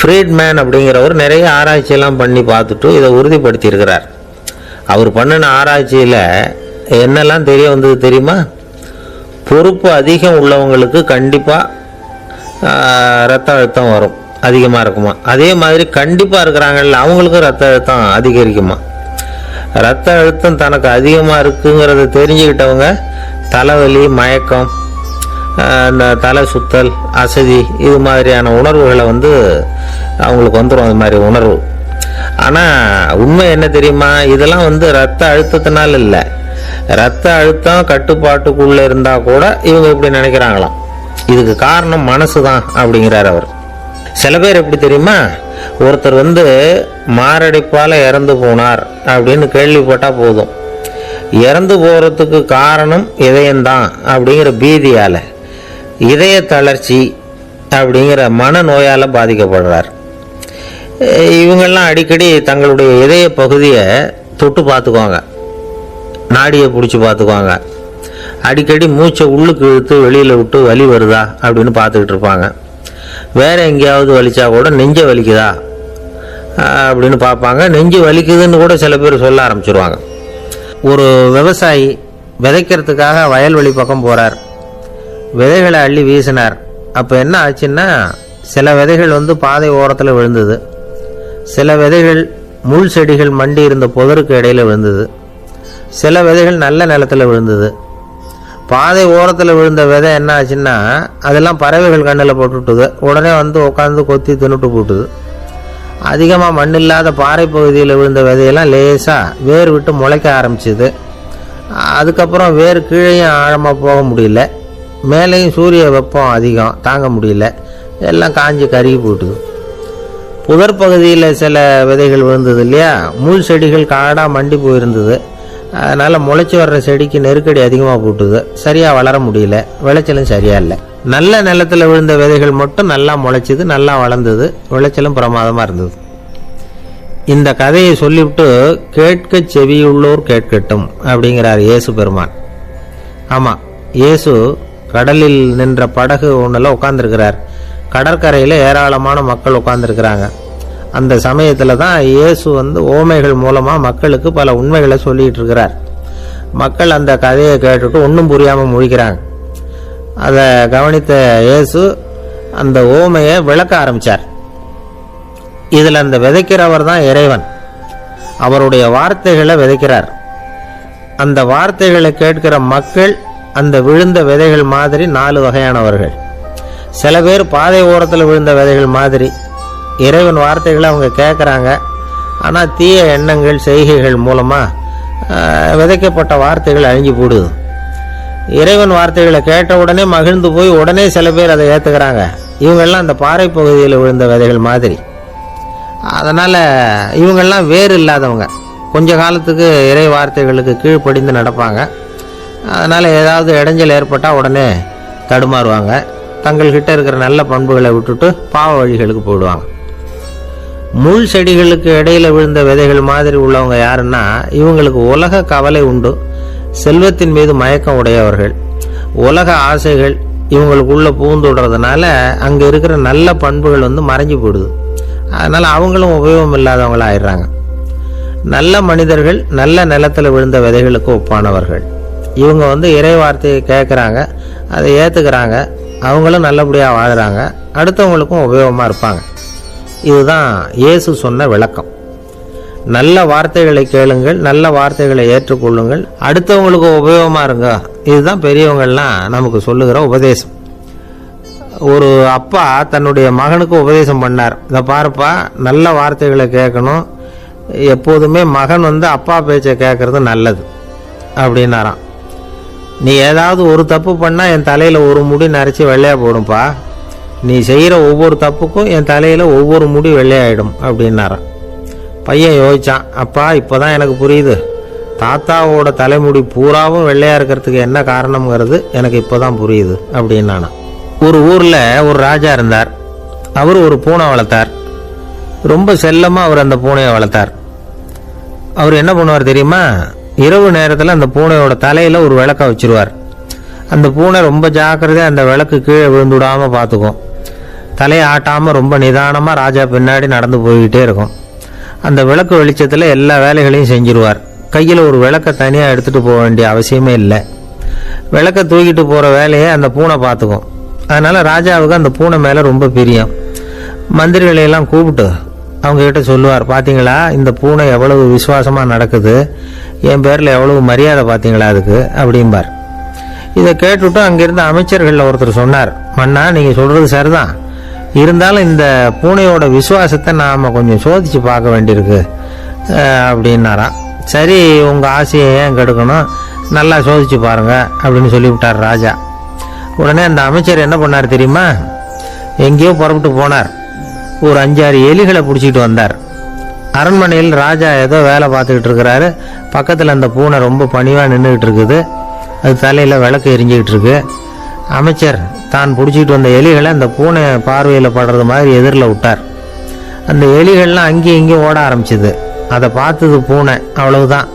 Friedman அப்படிங்கிறவர் நிறைய ஆராய்ச்சியெல்லாம் பண்ணி பார்த்துட்டு இதை உறுதிப்படுத்தியிருக்கிறார். அவர் பண்ணின ஆராய்ச்சியில் என்னெல்லாம் தெரிய வந்தது தெரியுமா? பொறுப்பு அதிகம் உள்ளவங்களுக்கு கண்டிப்பாக ரத்த அழுத்தம் வரும். அதிகமாக இருக்குமா? அதே மாதிரி கண்டிப்பாக இருக்கிறாங்கல்ல அவங்களுக்கும் ரத்த அழுத்தம் அதிகரிக்குமா? ரத்த அழுத்தம் தனக்கு அதிகமாக இருக்குங்கிறத தெரிஞ்சுக்கிட்டவங்க தலைவலி மயக்கம் தலை சுத்தல் அசதி இது மாதிரியான உணர்வுகளை வந்து அவங்களுக்கு வந்துடும் அது மாதிரி உணர்வு. ஆனால் உண்மை என்ன தெரியுமா? இதெல்லாம் வந்து ரத்த அழுத்தத்தினால இல்லை. ரத்த அழுத்தம் கட்டுப்பாட்டுக்குள்ளே இருந்தால் கூட இவங்க இப்படி நினைக்கிறாங்களாம். இதுக்கு காரணம் மனசு தான் அப்படிங்கிறார் அவர். சில பேர் எப்படி தெரியுமா? ஒருத்தர் வந்து மாரடைப்பால் இறந்து போனார் அப்படின்னு கேள்விப்பட்டால் போதும். இறந்து போகிறதுக்கு காரணம் இதயம்தான் அப்படிங்கிற பீதியால். இதய தளர்ச்சி அப்படிங்கிற மனநோயால் பாதிக்கப்படுறார். இவங்கெல்லாம் அடிக்கடி தங்களுடைய இதய பகுதியை தொட்டு பார்த்துக்குவாங்க. நாடியை பிடிச்சி பார்த்துக்குவாங்க. அடிக்கடி மூச்சை உள்ளுக்கு இழுத்து வெளியில் விட்டு வலி வருதா அப்படின்னு பார்த்துக்கிட்டு இருப்பாங்க. வேறு எங்கேயாவது வலிச்சா கூட நெஞ்சை வலிக்குதா அப்படின்னு பார்ப்பாங்க. நெஞ்சு வலிக்குதுன்னு கூட சில பேர் சொல்ல ஆரம்பிச்சிருவாங்க. ஒரு விவசாயி விதைக்கிறதுக்காக வயல்வெளி பக்கம் போகிறார் விதைகளை அள்ளி வீசினார். அப்போ என்ன ஆச்சுன்னா சில விதைகள் வந்து பாதை ஓரத்தில் விழுந்தது. சில விதைகள் முள் செடிகள் மண்டி இருந்த புதருக்கு இடையில விழுந்தது. சில விதைகள் நல்ல நிலத்தில் விழுந்தது. பாதை ஓரத்தில் விழுந்த விதை என்ன ஆச்சுன்னா அதெல்லாம் பறவைகள் கண்ணில் போட்டுட்டுது உடனே வந்து உட்காந்து கொத்தி தின்னுட்டு போட்டுது. அதிகமாக மண் இல்லாத பாறை பகுதியில் விழுந்த விதையெல்லாம் லேசாக வேர் விட்டு முளைக்க ஆரம்பிச்சுது. அதுக்கப்புறம் வேர் கீழேயும் ஆழமாக போக முடியல. மேலேயும் சூரிய வெப்பம் அதிகம் தாங்க முடியல. எல்லாம் காஞ்சி கருகி போட்டுது. புதர் பகுதியில் சில விதைகள் விழுந்தது இல்லையா? முள் செடிகள் காடாக மண்டி போயிருந்தது. அதனால் முளைச்சி வர்ற செடிக்கு நெருக்கடி அதிகமாக போட்டுது. சரியாக வளர முடியல. விளைச்சலும் சரியாக இல்லை. நல்ல நிலத்தில் விழுந்த விதைகள் மட்டும் நல்லா முளைச்சிது நல்லா வளர்ந்தது. விளைச்சலும் பிரமாதமாக இருந்தது. இந்த கதையை சொல்லிவிட்டு கேட்க செவியுள்ளோர் கேட்கட்டும் அப்படிங்கிறார் இயேசு பெருமான். ஆமாம் இயேசு கடலில் நின்ற படகு ஒன்றில் உட்காந்துருக்கிறார் கடற்கரையில் ஏராளமான மக்கள் உட்காந்துருக்கிறாங்க அந்த சமயத்தில் தான் இயேசு வந்து ஓமைகள் மூலமாக மக்களுக்கு பல உண்மைகளை சொல்லிகிட்டு இருக்கிறார் மக்கள் அந்த கதையை கேட்டுட்டு ஒன்றும் புரியாமல் முழிக்கிறாங்க. அதை கவனித்த இயேசு அந்த ஓமையை விளக்க ஆரம்பித்தார் இதில் அந்த விதைக்கிறவர் தான் இறைவன். அவருடைய வார்த்தைகளை விதைக்கிறார். அந்த வார்த்தைகளை கேட்கிற மக்கள் அந்த விழுந்த விதைகள் மாதிரி நாலு வகையானவர்கள். சில பேர் பாதை ஓரத்தில் விழுந்த விதைகள் மாதிரி. இறைவன் வார்த்தைகளை அவங்க கேட்குறாங்க ஆனால் தீய எண்ணங்கள் செய்கைகள் மூலமாக விதைக்கப்பட்ட வார்த்தைகள் அழிஞ்சு போடுது. இறைவன் வார்த்தைகளை கேட்ட உடனே மகிழ்ந்து போய் உடனே சில பேர் அதை ஏற்றுக்கிறாங்க இவங்கெல்லாம் அந்த பாறை பகுதியில் விழுந்த விதைகள் மாதிரி. அதனால் இவங்கெல்லாம் வேறு இல்லாதவங்க. கொஞ்ச காலத்துக்கு இறை வார்த்தைகளுக்கு கீழ்ப்படிந்து நடப்பாங்க. அதனால் ஏதாவது இடைஞ்சல் ஏற்பட்டால் உடனே தடுமாறுவாங்க. தங்கள்கிட்ட இருக்கிற நல்ல பண்புகளை விட்டுட்டு பாவ வழிகளுக்கு போயிடுவாங்க. முள் செடிகளுக்கு இடையில் விழுந்த விதைகள் மாதிரி உள்ளவங்க யாருன்னா இவங்களுக்கு உலக கவலை உண்டு. செல்வத்தின் மீது மயக்கம் உடையவர்கள். உலக ஆசைகள் இவங்களுக்குள்ள பூந்துடுறதுனால அங்கே இருக்கிற நல்ல பண்புகள் வந்து மறைஞ்சு போயிடுது. அதனால் அவங்களும் உபயோகம் இல்லாதவங்களாக ஆயிடுறாங்க நல்ல மனிதர்கள் நல்ல நிலத்தில் விழுந்த விதைகளுக்கு ஒப்பானவர்கள். இவங்க வந்து இறை வார்த்தையை கேட்குறாங்க அதை ஏற்றுக்கிறாங்க அவங்களும் நல்லபடியாக வாழ்கிறாங்க அடுத்தவங்களுக்கும் உபயோகமாக இருப்பாங்க. இதுதான் இயேசு சொன்ன விளக்கம். நல்ல வார்த்தைகளை கேளுங்கள் நல்ல வார்த்தைகளை ஏற்றுக்கொள்ளுங்கள் அடுத்தவங்களுக்கு உபயோகமாக இருங்க. இதுதான் பெரியவங்கள்லாம் நமக்கு சொல்லுகிற உபதேசம். ஒரு அப்பா தன்னுடைய மகனுக்கு உபதேசம் பண்ணார். இதை பாருப்பா நல்ல வார்த்தைகளை கேட்கணும். எப்போதுமே மகன் வந்து அப்பா பேச்சை கேட்குறது நல்லது அப்படின்னாராம். நீ ஏதாவது ஒரு தப்பு பண்ணால் என் தலையில் ஒரு முடி நரைச்சி வெள்ளையாக போடும்பா. நீ செய்கிற ஒவ்வொரு தப்புக்கும் என் தலையில் ஒவ்வொரு முடி வெள்ளையாயிடும் அப்படின்னாராம் பையன் யோசித்தான் அப்பா இப்போ தான் எனக்கு புரியுது. தாத்தாவோட தலைமுடி பூராவும் வெள்ளையாக இருக்கிறதுக்கு என்ன காரணம்ங்கிறது எனக்கு இப்போ தான் புரியுது அப்படின்னானா. ஒரு ஊரில் ஒரு ராஜா இருந்தார். அவர் ஒரு பூனை வளர்த்தார். ரொம்ப செல்லமாக அவர் அந்த பூனையை வளர்த்தார். அவர் என்ன பண்ணுவார் தெரியுமா? இரவு நேரத்தில் அந்த பூனையோட தலையில் ஒரு விளக்க வச்சிருவார். அந்த பூனை ரொம்ப ஜாக்கிரதையாக அந்த விளக்கு கீழே விழுந்துடாமல் பார்த்துக்கும் தலையை ஆட்டாமல் ரொம்ப நிதானமாக ராஜா பின்னாடி நடந்து போய்கிட்டே இருக்கும். அந்த விளக்கு வெளிச்சத்தில் எல்லா வேலைகளையும் செஞ்சிருவார். கையில் ஒரு விளக்கை தனியாக எடுத்துகிட்டு போக வேண்டிய அவசியமே இல்லை. விளக்கை தூக்கிட்டு போகிற வேலையை அந்த பூனை பார்த்துக்கும் அதனால் ராஜாவுக்கு அந்த பூனை மேலே ரொம்ப பிரியம். மந்திரிகளை எல்லாம் கூப்பிட்டு அவங்கக்கிட்ட சொல்லுவார் பார்த்தீங்களா இந்த பூனை எவ்வளவு விசுவாசமாக நடக்குது? என் பேரில் எவ்வளவு மரியாதை பார்த்தீங்களா அதுக்கு? அப்படிம்பார். இதை கேட்டுவிட்டு அங்கிருந்த அமைச்சர்களில் ஒருத்தர் சொன்னார் மன்னா நீங்கள் சொல்கிறது சரிதான். இருந்தாலும் இந்த பூனையோட விசுவாசத்தை நாம் கொஞ்சம் சோதித்து பார்க்க வேண்டியிருக்கு. அப்படின்னாராம். சரி உங்கள் ஆசையை ஏன் கெடுக்கணும்? நல்லா சோதிச்சு பாருங்க அப்படின்னு சொல்லிவிட்டார் ராஜா. உடனே அந்த அமைச்சர் என்ன பண்ணார் தெரியுமா? எங்கேயோ புறப்பட்டு போனார். ஒரு அஞ்சாறு எலிகளை பிடிச்சிட்டு வந்தார். அரண்மனையில் ராஜா ஏதோ வேலை பார்த்துக்கிட்டு இருக்கிறாரு. பக்கத்தில் அந்த பூனை ரொம்ப பணிவாக நின்றுக்கிட்டு இருக்குது. அது தலையில் விளக்கு எரிஞ்சிக்கிட்டு இருக்கு. அமைச்சர் தான் பிடிச்சிக்கிட்டு வந்த எலிகளை அந்த பூனை பார்வையில் படுறது மாதிரி எதிரில் விட்டார். அந்த எலிகள்லாம் அங்கேயும் இங்கேயும் ஓட ஆரம்பிச்சுது. அதை பார்த்தது பூனை அவ்வளவுதான்.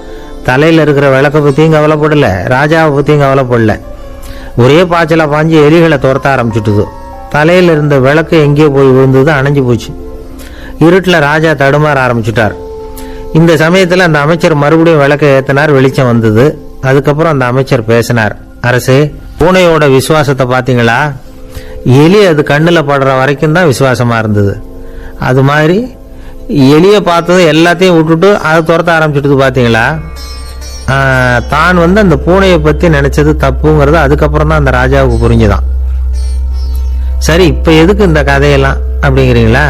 தலையில் இருக்கிற விளக்கை பற்றியும் கவலைப்படலை ராஜாவை பற்றியும் கவலைப்படல. ஒரே பாய்ச்சலாக பாஞ்சு எலிகளை துரத்த ஆரம்பிச்சுட்டுது. தலையில் இருந்த விளக்கு எங்கேயோ போய் விழுந்தது அணைஞ்சு போச்சு. இருட்டில் ராஜா தடுமாற ஆரம்பிச்சுட்டார். இந்த சமயத்தில் அந்த அமைச்சர் மறுபடியும் விளக்கை ஏற்றினார் வெளிச்சம் வந்தது. அதுக்கப்புறம் அந்த அமைச்சர் பேசினார். அரசு பூனையோட விசுவாசத்தை பார்த்தீங்களா? எலி அது கண்ணில் படுற வரைக்கும் தான் விசுவாசமாக இருந்தது. அது மாதிரி எலியை பார்த்தது எல்லாத்தையும் விட்டுட்டு அதை துரத்த ஆரம்பிச்சுட்டு பார்த்தீங்களா? தான் வந்து அந்த பூனையை பற்றி நினச்சது தப்புங்கிறது அதுக்கப்புறம் தான் அந்த ராஜாவுக்கு புரிஞ்சுதான். சரி இப்போ எதுக்கு இந்த கதையெல்லாம் அப்படிங்கிறீங்களா?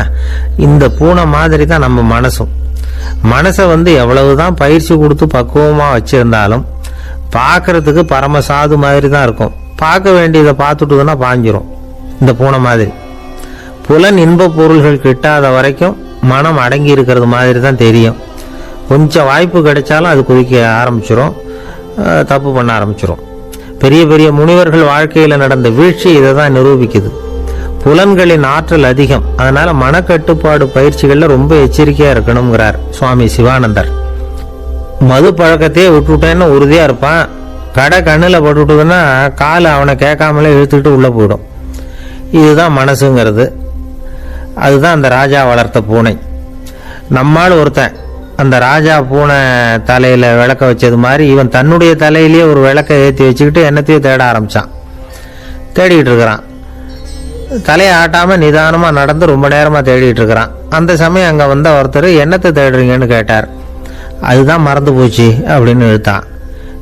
இந்த பூனை மாதிரி தான் நம்ம மனசும். மனசை வந்து எவ்வளவுதான் பயிற்சி கொடுத்து பக்குவமாக வச்சுருந்தாலும் பார்க்கறதுக்கு பரம சாது மாதிரி தான் இருக்கும். பார்க்க வேண்டியதை பார்த்துட்டுதுன்னா பாஞ்சிரும் இந்த பூனை மாதிரி. புலன் இன்ப பொருள்கள் கிட்டாத வரைக்கும் மனம் அடங்கி இருக்கிறது மாதிரி தான் தெரியும். கொஞ்சம் வாய்ப்பு கிடைச்சாலும் அது குதிக்க ஆரம்பிச்சிடும் தப்பு பண்ண ஆரம்பிச்சிடும் பெரிய பெரிய முனிவர்கள் வாழ்க்கையில் நடந்த வீழ்ச்சி இதை தான் நிரூபிக்குது. புலன்களின் ஆற்றல் அதிகம். அதனால மனக்கட்டுப்பாடு பயிற்சிகளில் ரொம்ப எச்சரிக்கையா இருக்கணுங்கிறார் சுவாமி சிவானந்தர். மது பழக்கத்தையே விட்டுவிட்டேன்னு உறுதியா இருப்பான். கடை கண்ணில் பட்டுவிட்டதுன்னா காலை அவனை கேட்காமலே இழுத்துக்கிட்டு உள்ளே போயிடும். இதுதான் மனசுங்கிறது. அதுதான் அந்த ராஜா வளர்த்த பூனை. நம்மால் ஒருத்தன் அந்த ராஜா பூனை தலையில் விளக்க வச்சது மாதிரி இவன் தன்னுடைய தலையிலேயே ஒரு விளக்கை ஏற்றி வச்சுக்கிட்டு என்னத்தையும் தேட ஆரம்பிச்சான். தேடிக்கிட்டு இருக்கிறான். தலையை ஆட்டாமல் நிதானமாக நடந்து ரொம்ப நேரமாக தேடிட்டு இருக்கிறான். அந்த சமயம் அங்கே வந்த ஒருத்தர் என்னத்தை தேடுறீங்கன்னு கேட்டார். அதுதான் மறந்து போச்சு அப்படின்னு இழுத்தான்.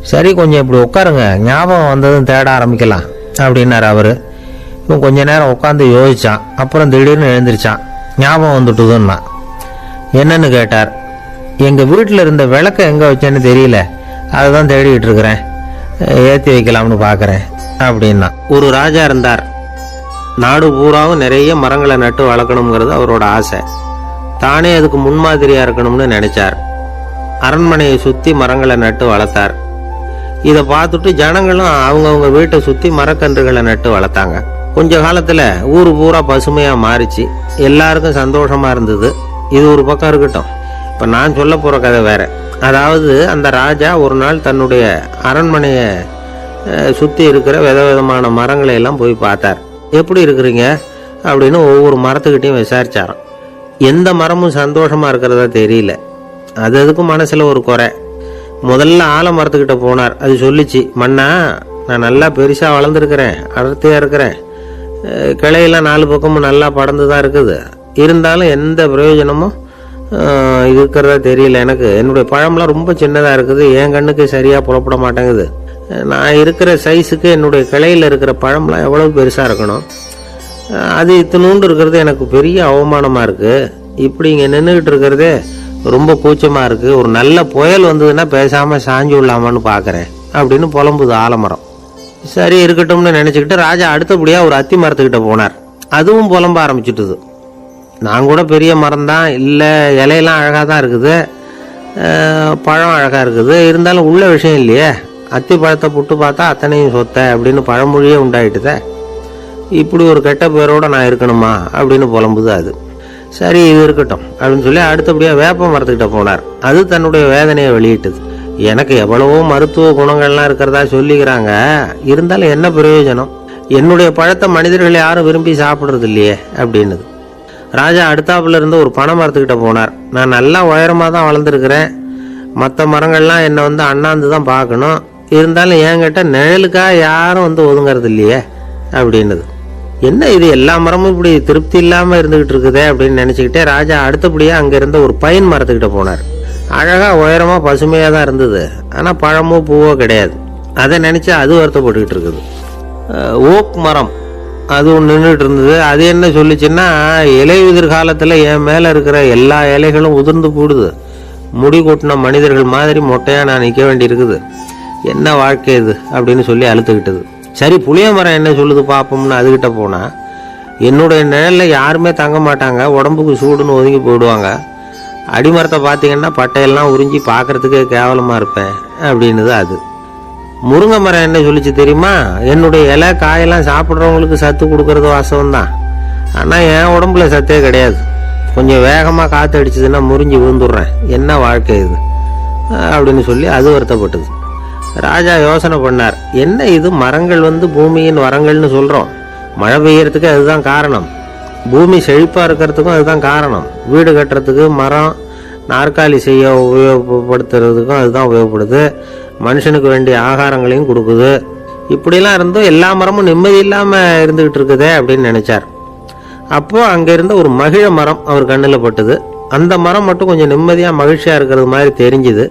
சரி கொஞ்சம் இப்படி உட்காருங்க. ஞாபகம் வந்ததும் தேட ஆரம்பிக்கலாம் அப்படின்னார் அவர். இவன் கொஞ்ச நேரம் உட்காந்து யோசித்தான் அப்புறம் திடீர்னு எழுந்திரிச்சான். ஞாபகம் வந்துட்டுதுன்னா. என்னன்னு கேட்டார். எங்கள் வீட்டில் இருந்த விளக்க எங்கே வச்சேன்னு தெரியல. அதை தான் தேடிக்கிட்டு இருக்கிறேன். ஏற்றி வைக்கலாம்னு பார்க்குறேன் அப்படின்னா ஒரு ராஜா இருந்தார். நாடு பூராவும் நிறைய மரங்களை நட்டு வளர்க்கணுங்கிறது அவரோட ஆசை. தானே அதுக்கு முன்மாதிரியாக இருக்கணும்னு நினைச்சார். அரண்மனையை சுற்றி மரங்களை நட்டு வளர்த்தார். இதை பார்த்துட்டு ஜனங்களும் அவங்கவுங்க வீட்டை சுற்றி மரக்கன்றுகளை நட்டு வளர்த்தாங்க. கொஞ்ச காலத்தில் ஊர் பூரா பசுமையாக மாறிச்சு. எல்லாருக்கும் சந்தோஷமாக இருந்தது. இது ஒரு பக்கம் இருக்கட்டும். இப்போ நான் சொல்ல போகிற கதை வேற. அதாவது அந்த ராஜா ஒரு நாள் தன்னுடைய அரண்மனையை சுற்றி இருக்கிற வித விதமான மரங்களை எல்லாம் போய் பார்த்தார். எப்படி இருக்கிறீங்க? அப்படின்னு ஒவ்வொரு மரத்துக்கிட்டையும் விசாரிச்சாராம். எந்த மரமும் சந்தோஷமாக இருக்கிறதா தெரியல. அது அதுக்கும் மனசில் ஒரு குறை. முதல்ல ஆலமரத்துக்கிட்ட போனார். அது சொல்லிச்சு மண்ணா நான் நல்லா பெருசாக வளர்ந்துருக்கிறேன் அடர்த்தியாக இருக்கிறேன். கிளையெல்லாம் நாலு பக்கமும் நல்லா படர்ந்து தான் இருக்குது. இருந்தாலும் எந்த பிரயோஜனமும் இருக்கிறதா தெரியல எனக்கு. என்னுடைய பழம்லாம் ரொம்ப சின்னதாக இருக்குது. என் கண்ணுக்கு சரியாக புறப்பட மாட்டேங்குது. நான் இருக்கிற சைஸுக்கு என்னுடைய கிளையில் இருக்கிற பழம்லாம் எவ்வளோ பெருசாக இருக்கணும்? அது இத்தினூண்டு இருக்கிறது எனக்கு பெரிய அவமானமாக இருக்குது இப்படி இங்கே நின்றுக்கிட்டு இருக்கிறதே ரொம்ப கூச்சமாக இருக்குது ஒரு நல்ல புயல் வந்ததுன்னா பேசாமல் சாஞ்சு விடலாமான்னு பார்க்குறேன் அப்படின்னு புலம்புது ஆலமரம். சரி இருக்கட்டும்னு நினச்சிக்கிட்டு ராஜா அடுத்தபடியாக ஒரு அத்தி மரத்துக்கிட்ட போனார். அதுவும் புலம்ப ஆரம்பிச்சுட்டுது. நான் கூட பெரிய மரம் தான். இல்லை இலையெல்லாம் அழகாக தான் இருக்குது. பழம் அழகாக இருக்குது. இருந்தாலும் உள்ள விஷயம் இல்லையே. அத்தி பழத்தை புட்டு பார்த்தா அத்தனையும் சொத்த அப்படின்னு பழமொழியே உண்டாயிட்டுதே. இப்படி ஒரு கெட்ட பேரோட நான் இருக்கணுமா அப்படின்னு புலம்புது அது. சரி இது இருக்கட்டும் அப்படின்னு சொல்லி அடுத்தபடியாக வேப்ப மரத்துக்கிட்ட போனார். அது தன்னுடைய வேதனையை வெளியிட்டது. எனக்கு எவ்வளவோ மருத்துவ குணங்கள்லாம் இருக்கிறதா சொல்லிக்கிறாங்க. இருந்தாலும் என்ன பிரயோஜனம்? என்னுடைய பழத்தை மனிதர்கள் யாரும் விரும்பி சாப்பிட்றது இல்லையே அப்படின்னுது. ராஜா அடுத்தாப்புல இருந்து ஒரு பனை மரத்துக்கிட்ட போனார். நான் நல்லா உயரமாக தான் வளர்ந்துருக்கிறேன். மற்ற மரங்கள்லாம் என்னை வந்து அண்ணாந்து தான் பார்க்கணும். இருந்தாலும் ஏன் கேட்டால் நிழலுக்காக யாரும் வந்து ஒதுங்கிறது இல்லையே அப்படின்னுது. என்ன இது? எல்லா மரமும் இப்படி திருப்தி இல்லாமல் இருந்துக்கிட்டு இருக்குதே அப்படின்னு நினச்சிக்கிட்டே ராஜா அடுத்தபடியாக அங்கே இருந்த ஒரு பையன் மரத்துக்கிட்ட போனார். அழகாக உயரமாக பசுமையாக தான் இருந்தது. ஆனால் பழமோ பூவோ கிடையாது. அதை நினச்சி அது வருத்தப்பட்டுக்கிட்டு இருக்குது. ஓக் மரம். அது ஒன்று நின்றுட்டு இருந்தது. அது என்ன சொல்லுச்சுன்னா இலை உதிர் காலத்தில் என் மேலே இருக்கிற எல்லா இலைகளும் உதிர்ந்து போடுது முடி கொட்டின மனிதர்கள் மாதிரி மொட்டையாக நான் நிற்க வேண்டியிருக்குது. என்ன வாழ்க்கை இது? அப்படின்னு சொல்லி அழுத்துக்கிட்டது. சரி புளிய மரம் என்ன சொல்லுது பார்ப்போம்னு அதுகிட்ட போனால் என்னுடைய நிழலில் யாருமே தங்க மாட்டாங்க உடம்புக்கு சூடுன்னு ஒதுங்கி போயிடுவாங்க. அடிமரத்தை பார்த்தீங்கன்னா பட்டையெல்லாம் உறிஞ்சி பார்க்கறதுக்கே கேவலமாக இருப்பேன் அப்படின்னுது அது. முருங்கை மரம் என்ன சொல்லிச்சு தெரியுமா? என்னுடைய இலை காயெல்லாம் சாப்பிட்றவங்களுக்கு சத்து கொடுக்கறது வாசம் தான் ஆனால் என் உடம்புல சத்தே கிடையாது. கொஞ்சம் வேகமாக காற்று அடிச்சதுன்னா முறிஞ்சு விழுந்துடுறேன். என்ன வாழ்க்கை இது? அப்படின்னு சொல்லி அது வருத்தப்பட்டது. ராஜா யோசனை பண்ணார். என்ன இது? மரங்கள் வந்து பூமியின் வரங்கள்னு சொல்கிறோம் மழை பெய்யறதுக்கு அதுதான் காரணம். பூமி செழிப்பாக இருக்கிறதுக்கும் அதுதான் காரணம். வீடு கட்டுறதுக்கு மரம் நாற்காலி செய்ய உபயோகப்படுத்துறதுக்கும் அதுதான் உபயோகப்படுது. மனுஷனுக்கு வேண்டிய ஆகாரங்களையும் கொடுக்குது. இப்படிலாம் இருந்தும் எல்லா மரமும் நிம்மதி இல்லாமல் இருந்துக்கிட்டு இருக்குதே அப்படின்னு நினச்சார். அப்போது அங்கே இருந்த ஒரு மகிழ மரம் அவர் கண்ணில் பட்டது. அந்த மரம் மட்டும் கொஞ்சம் நிம்மதியாக மகிழ்ச்சியாக இருக்கிறது மாதிரி தெரிஞ்சுது.